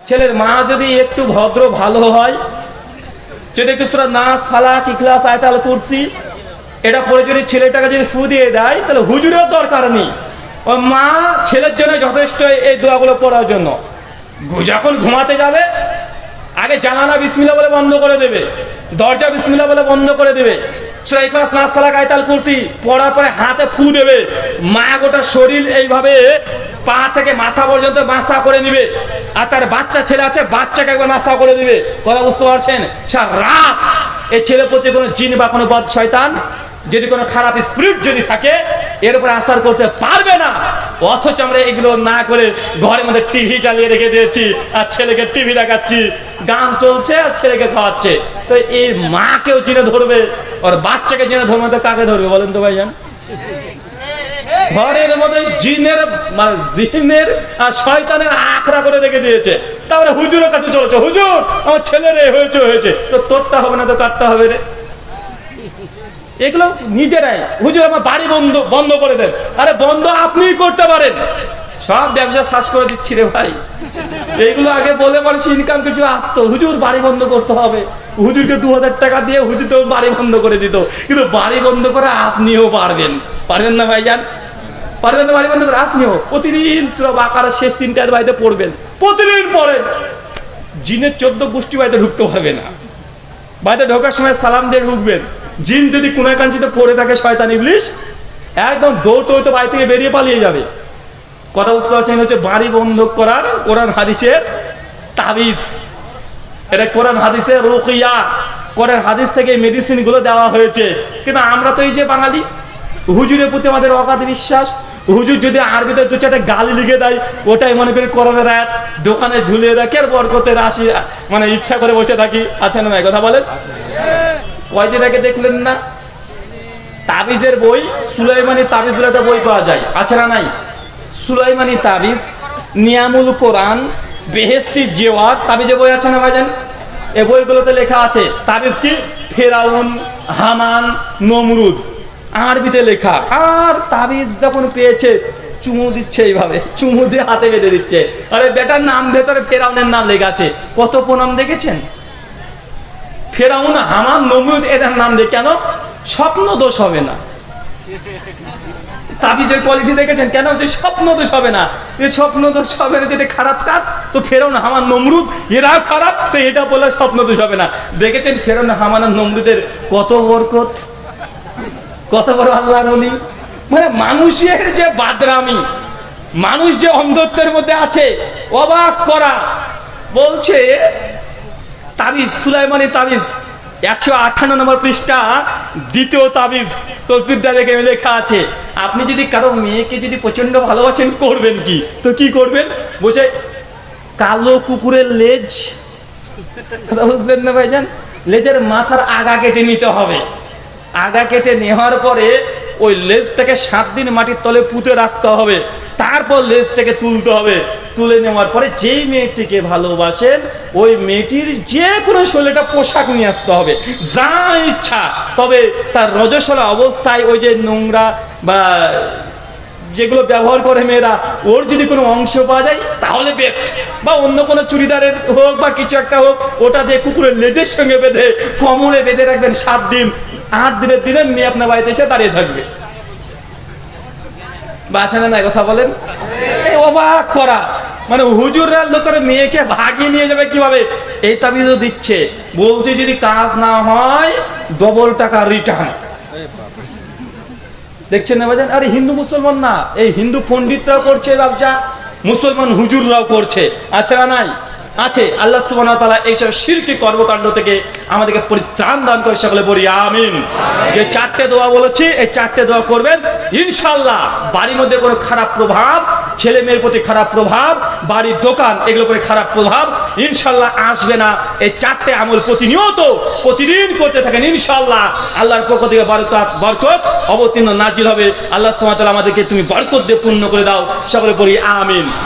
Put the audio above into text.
ছেলের মা যদি একটু ভদ্র, ভালো হয়, যদি একটু সুরা নাচ ফালা কি ক্লাস আয়তাল করছি এটা পরে যদি ছেলেটাকে যদি ফু দিয়ে দেয়, তাহলে হুজুরের দরকার নেই। ও মা ছেলের জন্য যথেষ্ট এই দোয়াগুলো পড়ার জন্য। যখন ঘুমাতে যাবে, আগে জানালা বিসমিল্লা বলে বন্ধ করে দেবে, দরজা বিসমিল্লা বলে বন্ধ করে দেবে সুরাই ক্লাস নাচ ফালা কায়তাল করছি পড়ার পরে হাতে ফু দেবে। মা গোটা শরীর এইভাবে পা থেকে মাথা পর্যন্ত মাসা করে নিবে। আর তার বাচ্চা ছেলে আছে, বাচ্চাকে একবার মাসা করে দিবে। কথা বুঝতে পারছেন? রাত এই ছেলের প্রতি কোনো জিন বা কোনো বদ শয়তান, যদি কোনো খারাপ স্পিরিট যদি থাকে, এর উপরে আসার করতে পারবে না। অথচ আমরা এগুলো না করে ঘরের মধ্যে টিভি চালিয়ে রেখে দিয়েছি, আর ছেলেকে টিভি দেখাচ্ছি। গান চলছে আর ছেলেকে খাওয়াচ্ছে। তো এই মাকেও চিনে ধরবে, ওর বাচ্চাকে চিনে ধরবে তো কাকে ধরবে, বলেন তো ভাইজান। ঘরের মধ্যে জিনের মানে জিনের আর শয়তানের আখড়া করে রেখে দিয়েছে। তারপরে হুজুরের কাছে চলেছে, হুজুর, আমার ছেলের এ হয়েছে হয়েছে। তো তোরটা হবে না তো কাটটা হবে রে? এগুলো নিজেরাই। হুজুর, আমার বাড়ি বন্ধ বন্ধ করে দেন। আরে, বন্ধ আপনিই করতে পারেন। সব ব্যবসা ফাঁস করে দিচ্ছি রে ভাই। এইগুলো আগে বলে মানুষ ইনকাম কিছু আসতো। হুজুর, বাড়ি বন্ধ করতে হবে। হুজুরকে দু হাজার টাকা দিয়ে হুজুর তো বাড়ি বন্ধ করে দিত। কিন্তু বাড়ি বন্ধ করে আপনিও পারবেন। পারবেন না ভাই ভাইজান? পারবেন না বন্ধ করে আপনিও প্রতিদিন শ্রব আকার শেষ তিনটার বাড়িতে পড়বেন। প্রতিদিন পড়েন। জিনের চোদ্দ গোষ্ঠী বাড়িতে ঢুকতে পারবে না। বাড়িতে ঢোকার সময় সালাম দিয়ে ঢুকবেন। জিন যদি কোনাকাঞ্চিতে পড়ে থাকে, শয়তান ইবলিশ, একদম দৌড়তে হইতে বাড়ি থেকে বেরিয়ে পালিয়ে যাবে। কথা বুঝতে পারছেন? হচ্ছে বাড়ি বন্ধ করার কোরআন হাদিসের তাবিজ। এটা কোরআন হাদিসের রুকিয়া। কোরআন হাদিস থেকে মেডিসিনগুলো দেওয়া হয়েছে। কিন্তু আমরা তো এই যে বাঙালি, হুজুরের প্রতি আমাদের অগাধ বিশ্বাস। হুজুর যদি আরবিতে দু চারটে গালি লিখে দেয়, ওটাই মনে করি কোরআনের রাত দোকানে ঝুলিয়ে রাখে আর বরকতে রাশি মানে ইচ্ছা করে বসে থাকি। আছে না নাই কথা বলেন। কয়দিন আগে দেখলেন না? তাবিজের বই, সুলাইমানি তাবিজ বলে একটা বই পাওয়া যায়। আছে না নাই? সুলাইমানি তাবিজ, নিয়ামুল কোরআন বেহেস্তি জেওয়ার তাবিজে বই আছে না ভাইজান? এ বইগুলোতে লেখা আছে, তাবিজ কি? ফেরাউন, হামান, নমরুদ। আরবিতে লেখা, আর তাবিজ যখন পেয়েছে, চুমু দিচ্ছে এইভাবে, চুমু দিয়ে হাতে বেঁধে দিচ্ছে। আরে বেটার নাম ভেতরে ফেরাউনের নাম লেখা আছে। কত প্রণাম দেখেছেন? ফেরাউন, হামান, নমরুদ, এদের নাম দিয়ে কেন? স্বপ্ন দোষ হবে না। তাবিজের কোয়ালিটি দেখেছেন কেন? যে স্বপ্ন দোষ হবে না। এই স্বপ্ন দোষ হবে না, যেটা খারাপ কাজ, তো ফেরাউন, হামান, নমরুদ এরা খারাপ, তো এটা বলে স্বপ্ন দোষ হবে না। দেখেছেন ফেরাউন, হামান আর নমরুদের কত বরকত? কত বড় আল্লাহর অলি মানে মানুষের যে বাদরামি, মানুষ যে অন্ধত্বের মধ্যে আছে, অবাক করা। বলছে, তাবিজ, সুলাইমানি তাবিজ, একশো আঠান্ন নম্বর পৃষ্ঠা, দ্বিতীয় তাবিজ তসবিদ্যা দেখে লেখা আছে। আপনি যদি কারও মেয়েকে যদি প্রচণ্ড ভালোবাসেন, করবেন কি? তো কি করবেন? বলছে, কালো কুকুরের লেজ। কথা বুঝলেন না ভাইজান? লেজের মাথার আগা কেটে নিতে হবে। আগা কেটে নেওয়ার পরে ওই লেজটাকে সাত দিন মাটির তলে পুঁতে রাখতে হবে। তারপর লেজটাকে তুলতে হবে। তুলে নেওয়ার পরে যেই মেয়েটিকে ভালোবাসেন, ওই মেয়েটির যে কোনো শৈলীটা পোশাক নিয়ে আসতে হবে। যা ইচ্ছা। তবে তার রজস্বলা অবস্থায় ওই যে নোংরা বা যেগুলো ব্যবহার করে মেয়েরা, ওর যদি কোনো অংশ পাওয়া যায়, তাহলে বেস্ট বা অন্য কোনো চুড়িদারের হোক বা কিছু একটা হোক, ওটা দিয়ে কুকুরের লেজের সঙ্গে বেঁধে, কমরে বেঁধে রাখবেন সাত দিন। আট দিনের দিনে মেয়ে আপনার বাড়িতে এসে দাঁড়িয়ে থাকবে। বাসা না কথা বলেন? অবাক করা। মানে হুজুররা লোকের মেয়েকে ভাগিয়ে নিয়ে যাবে কীভাবে? এই তাবিজও দিচ্ছে। বলছে যদি কাজ না হয় ডবল টাকা রিটার্ন দেখছেন না বাজান? আরে হিন্দু মুসলমান না। এই হিন্দু পণ্ডিতরাও করছে ব্যবসা মুসলমান হুজুররাও করছে। আছে না নাই? আছে। আল্লাহ সুবহানাহু ওয়া তাআলা এইসব শিরকি কর্মকাণ্ড থেকে আমাদেরকে পরিত্রাণ দান করে সকলে বলি, আমিন। যে চারটে দোয়া বলেছি, এই চারটে দোয়া করবেন, ইনশাআল্লাহ বাড়ির মধ্যে কোনো খারাপ প্রভাব, ছেলে মেয়ের প্রতি খারাপ প্রভাব, বাড়ির দোকান এগুলো করে খারাপ প্রভাব ইনশাল্লাহ আসবে না। এই চারটে আমল প্রতিনিয়ত, প্রতিদিন করতে থাকেন ইনশাল্লাহ আল্লাহর পক্ষ থেকে বরকত বরকত, অবতীর্ণ, নাজিল হবে। আল্লাহ তাআলা আমাদেরকে তুমি বরকত দিয়ে পূর্ণ করে দাও। সকলে বলি, আমিন।